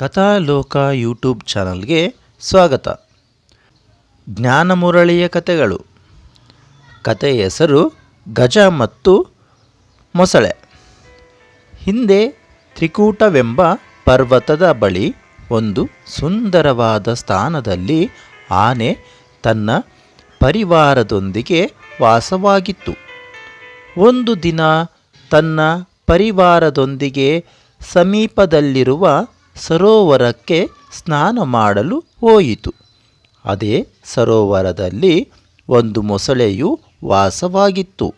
ಕಥಾಲೋಕ YouTube ಚಾನಲ್ಗೆ ಸ್ವಾಗತ. ಜ್ಞಾನಮುರಳಿಯ ಕಥೆಗಳು. ಕಥೆಯ ಹೆಸರು ಗಜ ಮತ್ತು ಮೊಸಳೆ. ಹಿಂದೆ ತ್ರಿಕೂಟವೆಂಬ ಪರ್ವತದ ಬಳಿ ಒಂದು ಸುಂದರವಾದ ಸ್ಥಾನದಲ್ಲಿ ಆನೆ ತನ್ನ ಪರಿವಾರದೊಂದಿಗೆ ವಾಸವಾಗಿತ್ತು. ಒಂದು ದಿನ ತನ್ನ ಪರಿವಾರದೊಂದಿಗೆ ಸಮೀಪದಲ್ಲಿರುವ ಸರೋವರಕ್ಕೆ ಸ್ನಾನ ಮಾಡಲು ಹೋಯಿತು. ಅದೇ ಸರೋವರದಲ್ಲಿ ಒಂದು ಮೊಸಳೆಯು ವಾಸವಾಗಿತ್ತು.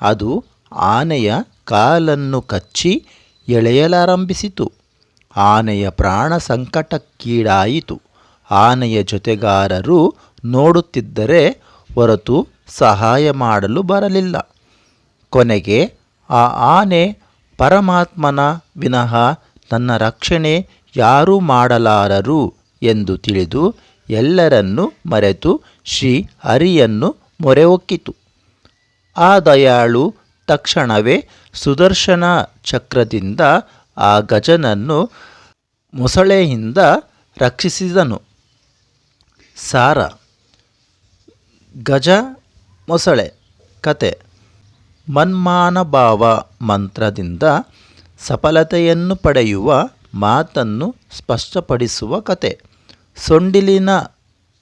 ಅದು ಆನೆಯ ಕಾಲನ್ನು ಕಚ್ಚಿ ಎಳೆಯಲಾರಂಭಿಸಿತು. ಆನೆಯ ಪ್ರಾಣ ಸಂಕಟಕ್ಕೀಡಾಯಿತು. ಆನೆಯ ಜೊತೆಗಾರರು ನೋಡುತ್ತಿದ್ದರೆ ಹೊರತು ಸಹಾಯ ಮಾಡಲು ಬರಲಿಲ್ಲ. ಕೊನೆಗೆ ಆ ಆನೆ ಪರಮಾತ್ಮನ ವಿನಃ ನನ್ನ ರಕ್ಷಣೆ ಯಾರೂ ಮಾಡಲಾರರು ಎಂದು ತಿಳಿದು ಎಲ್ಲರನ್ನು ಮರೆತು ಶ್ರೀ ಹರಿಯನ್ನು ಮೊರೆ ಹೊಕ್ಕಿತು ಆ ದಯಾಳು ತಕ್ಷಣವೇ ಸುದರ್ಶನ ಚಕ್ರದಿಂದ ಆ ಗಜನನ್ನು ಮೊಸಳೆಯಿಂದ ರಕ್ಷಿಸಿದನು. ಸಾರ, ಗಜ ಮೊಸಳೆ ಕತೆ. ಮನ್ಮಾನಭಾವ ಮಂತ್ರದಿಂದ ಸಫಲತೆಯನ್ನು ಪಡೆಯುವ ಮಾತನ್ನು ಸ್ಪಷ್ಟಪಡಿಸುವ ಕತೆ. ಸೊಂಡಿಲಿನ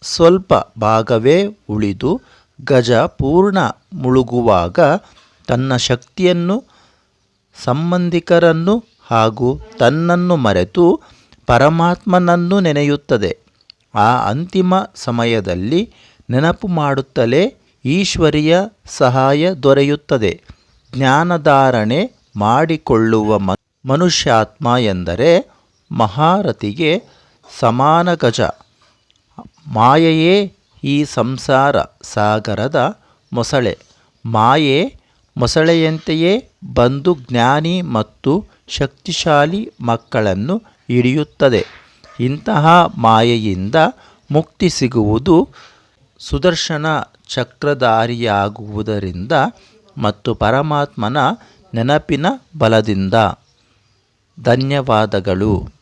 ಸ್ವಲ್ಪ ಭಾಗವೇ ಉಳಿದು ಗಜ ಪೂರ್ಣ ಮುಳುಗುವಾಗ ತನ್ನ ಶಕ್ತಿಯನ್ನು, ಸಂಬಂಧಿಕರನ್ನು ಹಾಗೂ ತನ್ನನ್ನು ಮರೆತು ಪರಮಾತ್ಮನನ್ನು ನೆನೆಯುತ್ತದೆ. ಆ ಅಂತಿಮ ಸಮಯದಲ್ಲಿ ನೆನಪು ಮಾಡುತ್ತಲೇ ಈಶ್ವರಿಯ ಸಹಾಯ ದೊರೆಯುತ್ತದೆ. ಜ್ಞಾನಧಾರಣೆ ಮಾಡಿಕೊಳ್ಳುವ ಮನುಷ್ಯಾತ್ಮ ಎಂದರೆ ಮಹಾರಥಿಗೆ ಸಮಾನ ಗಜ. ಮಾಯೆಯೇ ಈ ಸಂಸಾರ ಸಾಗರದ ಮೊಸಳೆ. ಮಾಯೆ ಮೊಸಳೆಯಂತೆಯೇ ಬಂದು ಜ್ಞಾನಿ ಮತ್ತು ಶಕ್ತಿಶಾಲಿ ಮಕ್ಕಳನ್ನು ಹಿಡಿಯುತ್ತದೆ. ಇಂತಹ ಮಾಯೆಯಿಂದ ಮುಕ್ತಿ ಸಿಗುವುದು ಸುದರ್ಶನ ಚಕ್ರಧಾರಿಯಾಗುವುದರಿಂದ ಮತ್ತು ಪರಮಾತ್ಮನ ನೆನಪಿನ ಬಲದಿಂದ. ಧನ್ಯವಾದಗಳು.